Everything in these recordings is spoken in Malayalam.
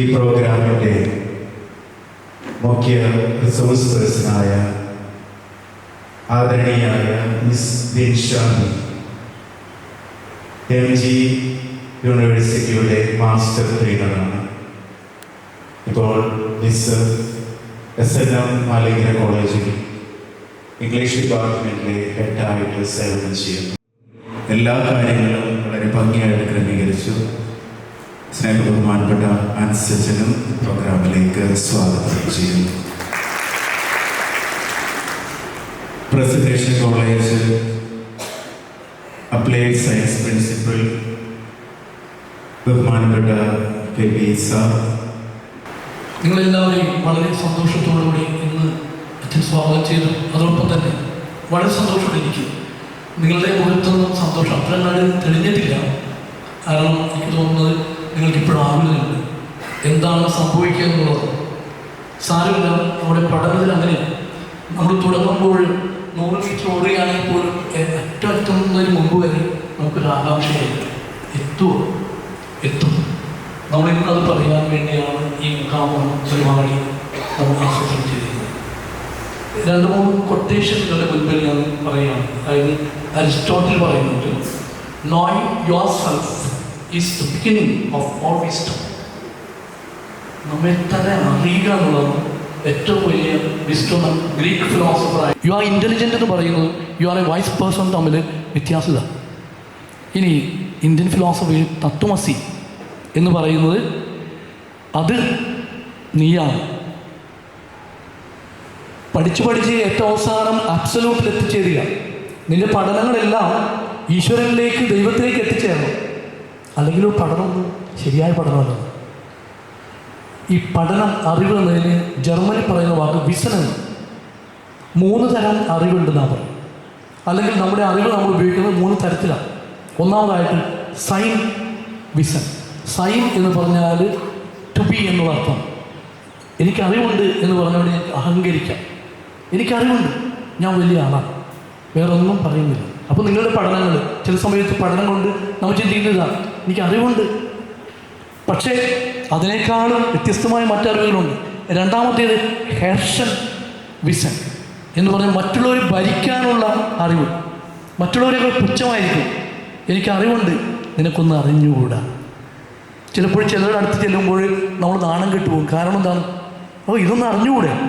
ഈ പ്രോഗ്രാമിന്റെ മുഖ്യ റിസോഴ്സായ ആദരണീയായ മിസ് ദിൻഷാമി എം ജി യൂണിവേഴ്സിറ്റിയുടെ മാസ്റ്റർ ട്രെയിനറാണ്. ഇപ്പോൾ മിസ് എസ് എൻ എം മാലിന്യ കോളേജിൽ ഇംഗ്ലീഷ് ഡിപ്പാർട്ട്മെന്റിലെ ഹെഡായിട്ട് സേവനം ചെയ്യുന്നു. എല്ലാ കാര്യങ്ങളും വളരെ ഭംഗിയായിട്ട് ക്രമീകരിച്ചു. സ്നേഹബഹുമാനപ്പെട്ട ആൻസച്ചനും പ്രോഗ്രാമിലേക്ക് സ്വാഗതം ചെയ്യുന്നു. Presidency college applied science principal ബഹുമാനപ്പെട്ട കെ പി സാർ. നിങ്ങളെല്ലാവരെയും വളരെ സന്തോഷത്തോടുകൂടി ഇന്ന് അച്ഛൻ സ്വാഗതം ചെയ്തു. അതോടൊപ്പം തന്നെ വളരെ സന്തോഷമുണ്ട് എനിക്ക്. നിങ്ങളുടെ മുഖത്തൊന്നും സന്തോഷം. അത്രയും തെളിഞ്ഞിട്ടില്ല. കാരണം എനിക്ക് തോന്നുന്നത് നിങ്ങൾക്ക് ഇപ്പോഴും ആവുന്നില്ല എന്താണ് സംഭവിക്കുക എന്നുള്ളത് സാരമില്ല നമ്മുടെ പഠനത്തിൽ അങ്ങനെ. നമ്മൾ തുടങ്ങുമ്പോൾ നൂറ് മീറ്റർ ഓടുകയാണെങ്കിൽ പോലും ഏറ്റവും എത്തുന്നതിന് മുമ്പ് വരെ നമുക്കൊരു ആകാംക്ഷയായി എത്തുമോ എത്തും. അത് പറയാൻ വേണ്ടിയാണ് ഈ മുഖാമുഖം പരിപാടി നമ്മൾ ആസൂത്രണം ചെയ്തിരിക്കുന്നത് രണ്ട് മൂന്ന് കൊട്ടേഷനുകളുടെ മുൻപിൽ ഞാൻ പറയുകയാണ്. അതായത് അരിസ്റ്റോട്ടിൽ പറയുന്നുണ്ട് knowing yourself is the beginning of all wisdom നമ്മെ തന്നെ അറിയുക എന്നുള്ളത് ഏറ്റവും വലിയ വിസ്റ്റം ഗ്രീക്ക് ഫിലോസഫറായി യു ആർ ഇന്റലിജന്റ് എന്ന് പറയുന്നത് you are a wise person തമ്മിൽ വ്യത്യാസമില്ല. ഇനി ഇന്ത്യൻ ഫിലോസഫിയിൽ തത്വമസി എന്ന് പറയുന്നത് അത് നീയാണ്. പഠിച്ചു പഠിച്ച് ഏറ്റവും അവസാനം അബ്സലൂട്ടിൽ എത്തിച്ചേരുക. നിന്റെ പഠനങ്ങളെല്ലാം ഈശ്വരനിലേക്ക് ദൈവത്തിലേക്ക് എത്തിച്ചേരണം. അല്ലെങ്കിൽ പഠനം പഠനമൊന്നും ശരിയായ പഠനമല്ല. ഈ പഠനം അറിവ് എന്നതിന് ജർമ്മനി പറയുന്ന വാക്ക് വിസനം. മൂന്ന് തരം അറിവുണ്ടെന്നാണ് പറയും അല്ലെങ്കിൽ നമ്മുടെ അറിവ് നമ്മൾ ഉപയോഗിക്കുന്നത് മൂന്ന് തരത്തിലാണ് ഒന്നാമതായിട്ട് സൈൻ വിസൻ സൈൻ എന്ന് പറഞ്ഞാൽ ടു ബി എന്നുള്ള അർത്ഥം. എനിക്കറിവുണ്ട് എന്ന് പറഞ്ഞുകൊണ്ട് ഞാൻ അഹങ്കരിക്കാം. എനിക്കറിവുണ്ട്. ഞാൻ വലിയ ആളാണ് വേറൊന്നും പറയുന്നില്ല. അപ്പോൾ നിങ്ങളുടെ പഠനങ്ങൾ ചില സമയത്ത് പഠനം കൊണ്ട് നമ്മൾ ചിന്തിക്കുന്നതാണ് എനിക്ക് അറിവുണ്ട് പക്ഷേ അതിനേക്കാളും വ്യത്യസ്തമായ മറ്ററിവുകളുണ്ട്. രണ്ടാമത്തേത് ഹെർഷൻ വിസൻ എന്ന് പറഞ്ഞാൽ മറ്റുള്ളവരെ ഭരിക്കാനുള്ള അറിവ്. മറ്റുള്ളവരെക്കാൾ പുച്ഛമായിരിക്കും. എനിക്ക് അറിവുണ്ട് നിനക്കൊന്ന് അറിഞ്ഞുകൂടാ. ചിലപ്പോൾ ചിലരുടെ അടുത്ത് ചെല്ലുമ്പോൾ നമ്മൾ നാണം കെട്ടുപോകും. കാരണം എന്താണ്? ഓ ഇതൊന്നും അറിഞ്ഞുകൂടെ?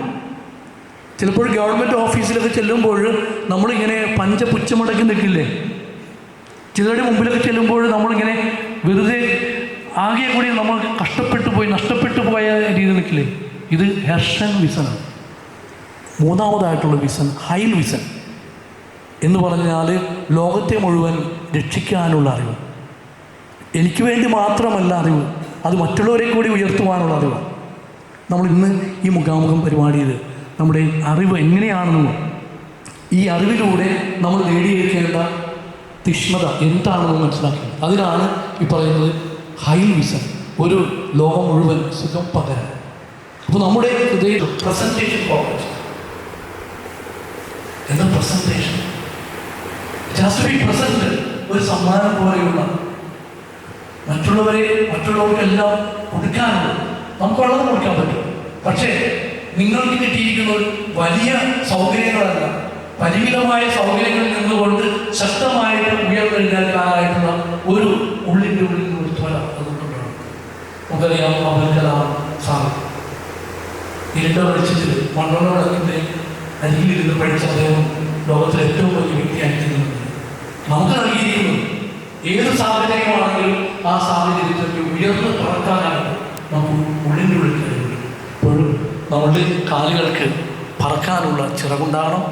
ചിലപ്പോൾ ഗവൺമെന്റ് ഓഫീസിലൊക്കെ ചെല്ലുമ്പോൾ നമ്മളിങ്ങനെ പഞ്ചപുച്ഛമടക്കി നിൽക്കില്ലേ? ചിലരുടെ മുമ്പിലൊക്കെ ചെല്ലുമ്പോൾ നമ്മളിങ്ങനെ വെറുതെ ആകെ കൂടി നമ്മൾ കഷ്ടപ്പെട്ടു പോയി നഷ്ടപ്പെട്ടു പോയ രീതി നിൽക്കില്ലേ ഇത് ഹെർഷൻ വിസനാണ് മൂന്നാമതായിട്ടുള്ള വിസൻ ഹൈൽ വിസൻ എന്ന് പറഞ്ഞാൽ ലോകത്തെ മുഴുവൻ രക്ഷിക്കാനുള്ള അറിവ്. എനിക്ക് വേണ്ടി മാത്രമല്ല അറിവ് അത് മറ്റുള്ളവരെ കൂടി ഉയർത്തുവാനുള്ള അറിവ്. നമ്മൾ ഇന്ന് ഈ മുഖാമുഖം പരിപാടിയിൽ നമ്മുടെ അറിവ് എങ്ങനെയാണെന്നും ഈ അറിവിലൂടെ നമ്മൾ നേടിയിരിക്കേണ്ട തീഷ്ണത എന്താണെന്ന് മനസ്സിലാക്കി അതിനാണ് ഈ പറയുന്നത് ഹൈ വിസൺ ഒരു ലോകം മുഴുവൻ സുഖം പകരാൻ. അപ്പോൾ നമ്മുടെ ഹൃദയ പ്രസന്റേഷൻ എന്താ പ്രസന്റേഷൻ ജസ്റ്റ് ബി പ്രസന്റ് ഒരു സമ്മാനം പോലെയുള്ള. മറ്റുള്ളവരെ മറ്റുള്ളവർക്കെല്ലാം കൊടുക്കാനുള്ളത്. നമുക്കുള്ളത് കൊടുക്കാൻ പറ്റും. പക്ഷേ നിങ്ങൾക്ക് കിട്ടിയിരിക്കുന്നത് വലിയ സൗകര്യങ്ങളല്ല പരിമിതമായ സൗകര്യങ്ങളിൽ നിന്നുകൊണ്ട് ശക്തമായിട്ട് ഉയർന്നെഴുന്നേൽക്കാനായിട്ടുള്ള ഒരു ഉള്ളിന്റെ ഉള്ളിൽ ഒരു ത്വര അതുകൊണ്ടാണ് നമുക്കറിയാം അബ്ദുൽ കലാം ഇരുണ്ട വെളിച്ചത്തിൽ മണ്ണോട് അരികിലിരുന്ന് പഠിച്ച അദ്ദേഹം ലോകത്തിലെ ഏറ്റവും വലിയ വ്യക്തിയായി തീർന്നുണ്ട് നമുക്ക് നൽകിയിരിക്കുന്നു ഏത് സാഹചര്യമാണെങ്കിലും ആ സാഹചര്യത്തിലേക്ക് ഉയർന്നു പറക്കാനായിട്ട് നമുക്ക് ഉള്ളിന്റെ ഉള്ളിൽ കഴിയുന്നത് ഇപ്പോഴും നമ്മളുടെ കാലുകൾക്ക് പറക്കാനുള്ള ചിറകുണ്ടാകണം.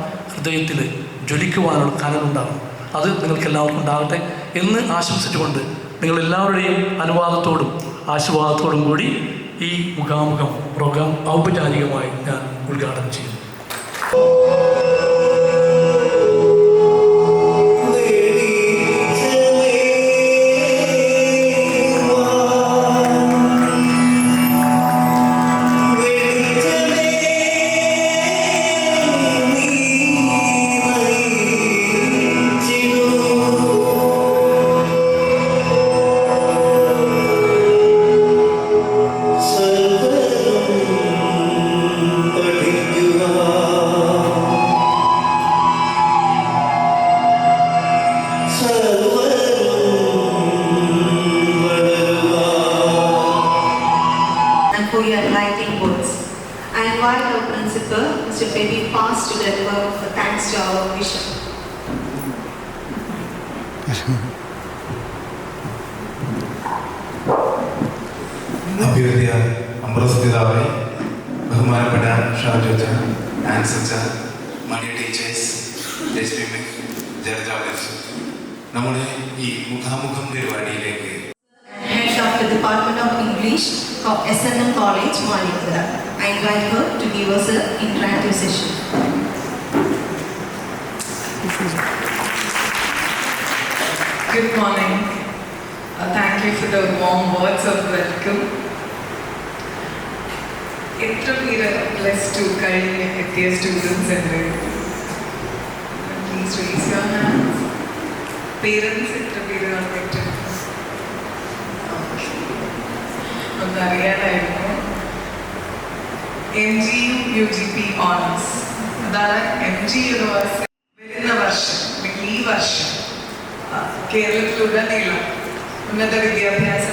ഹൃദയത്തിൽ ജ്വലിക്കുവാനുള്ള കനലുണ്ടാകണം അത് നിങ്ങൾക്ക് എല്ലാവർക്കും ഉണ്ടാകട്ടെ എന്ന് ആശംസിച്ചുകൊണ്ട് നിങ്ങൾ എല്ലാവരുടെയും അനുവാദത്തോടും ആശീർവാദത്തോടും കൂടി ഈ മുഖാമുഖം പ്രോഗ്രാം ഔപചാരികമായി ഞാൻ ഉദ്ഘാടനം ചെയ്യുന്നു. I invite our principal, Mr. Baby Pass, to deliver the thanks to our bishop. അഭ്യുദയ അമ്പ്രസ് പിതാവെ ബഹുമാനപ്പെട്ട ഷാജോച്ച ആൻസച്ച മണി ടീച്ചേഴ്സ് രശ്മി ജലജാവസ് നമ്മുടെ ഈ മുഖാമുഖം പരിപാടിയിലേക്ക് Head of the Department of English of SNM College, Malikura. I invite her to give us an interactive session. Good morning. Uh, thank you for the warm words of welcome. എത്ര പേര് പ്ലസ് ടു കഴിഞ്ഞ് എത്തിയ സ്റ്റുഡൻസ് ഉണ്ട് please raise your hands parents എത്ര പേര് വന്നിട്ടുണ്ട് ഒന്നറിയാനായിരുന്നു M G U G P honours അതാണ് എം ജി യൂണിവേഴ്സിറ്റി വരുന്ന വർഷം ഈ വർഷം. കേരളത്തിലുടനീളം ഉന്നത വിദ്യാഭ്യാസ